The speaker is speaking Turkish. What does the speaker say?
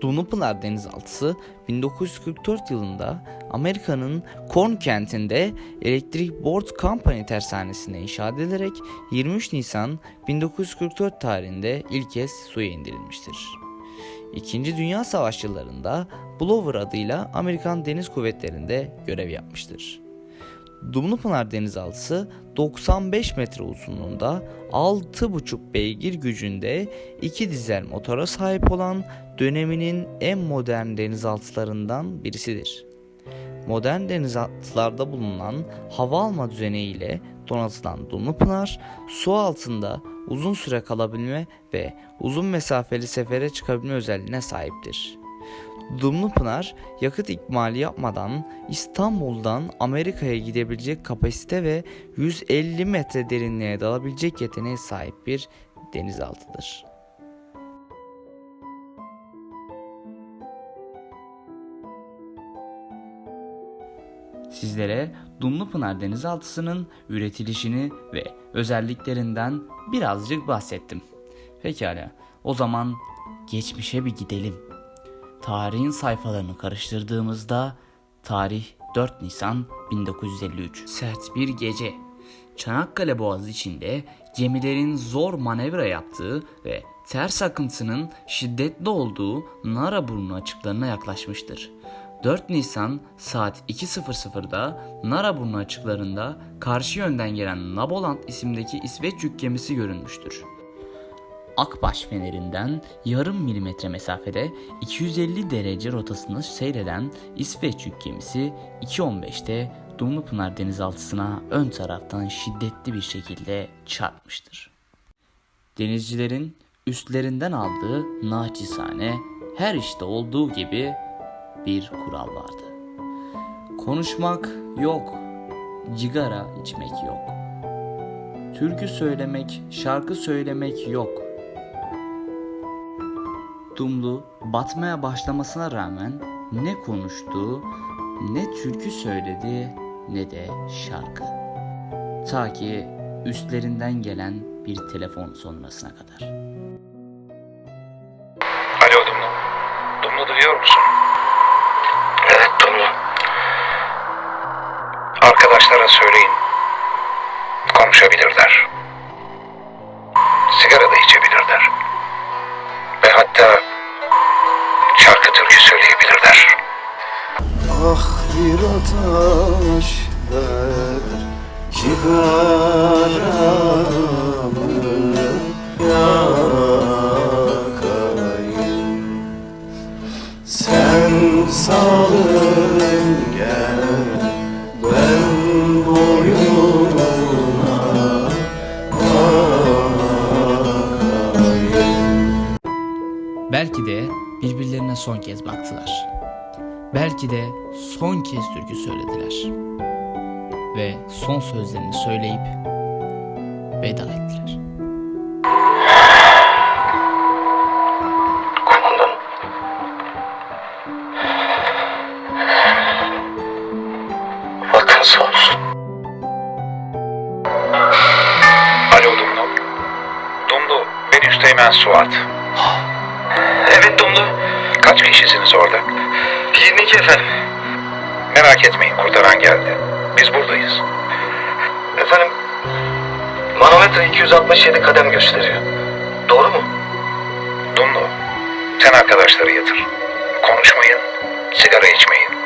Dumlupınar denizaltısı 1944 yılında Amerika'nın Korn kentinde Electric Board Company tersanesinde inşa edilerek 23 Nisan 1944 tarihinde ilk kez suya indirilmiştir. İkinci Dünya Savaşı yıllarında Blower adıyla Amerikan Deniz Kuvvetleri'nde görev yapmıştır. Dumlupınar denizaltısı 95 metre uzunluğunda 6,5 beygir gücünde iki dizel motora sahip olan döneminin en modern denizaltılarından birisidir. Modern denizaltılarda bulunan hava alma düzeneğiyle donatılan Dumlupınar su altında uzun süre kalabilme ve uzun mesafeli sefere çıkabilme özelliğine sahiptir. Dumlupınar yakıt ikmali yapmadan İstanbul'dan Amerika'ya gidebilecek kapasite ve 150 metre derinliğe dalabilecek yeteneğe sahip bir denizaltıdır. Sizlere Dumlupınar denizaltısının üretilişini ve özelliklerinden birazcık bahsettim. Pekala, o zaman geçmişe bir gidelim. Tarihin sayfalarını karıştırdığımızda tarih 4 Nisan 1953. Sert bir gece. Çanakkale Boğazı içinde gemilerin zor manevra yaptığı ve ters akıntının şiddetli olduğu Naraburnu açıklarına yaklaşmıştır. 4 Nisan saat 2.00'da Naraburnu açıklarında karşı yönden gelen Naboland isimdeki İsveç yük gemisi görünmüştür. Akbaş fenerinden yarım milimetre mesafede 250 derece rotasını seyreden İsveç yük gemisi 2.15'te Dumlupınar denizaltısına ön taraftan şiddetli bir şekilde çarpmıştır. Denizcilerin üstlerinden aldığı naçizane her işte olduğu gibi bir kural vardı. Konuşmak yok, cigara içmek yok. Türkü söylemek, şarkı söylemek yok. Dumlu batmaya başlamasına rağmen ne konuştu, ne türkü söyledi, ne de şarkı. Ta ki üstlerinden gelen bir telefon sonrasına kadar. Alo Dumlu. Dumlu duyuyor musun? Evet Dumlu. Arkadaşlara söyleyin. Konuşabilirler. Bir ateş ver yakayım Sen salın gel ben boyuna bakayım Belki de birbirlerine son kez baktılar. Belki de son kez türkü söylediler. Ve son sözlerini söyleyip veda ettiler. Kumandan. Vatan sağ olsun. Alo Dumlu. Dumlu, ben Üsteğmen Suat. Evet Dumlu. Kaç kişisiniz orada? 22 efendim. Merak etmeyin kurtaran geldi. Biz buradayız. Efendim, manometre 267 kadem gösteriyor. Doğru mu? Dumlu, sen arkadaşları yatır. Konuşmayın, sigara içmeyin.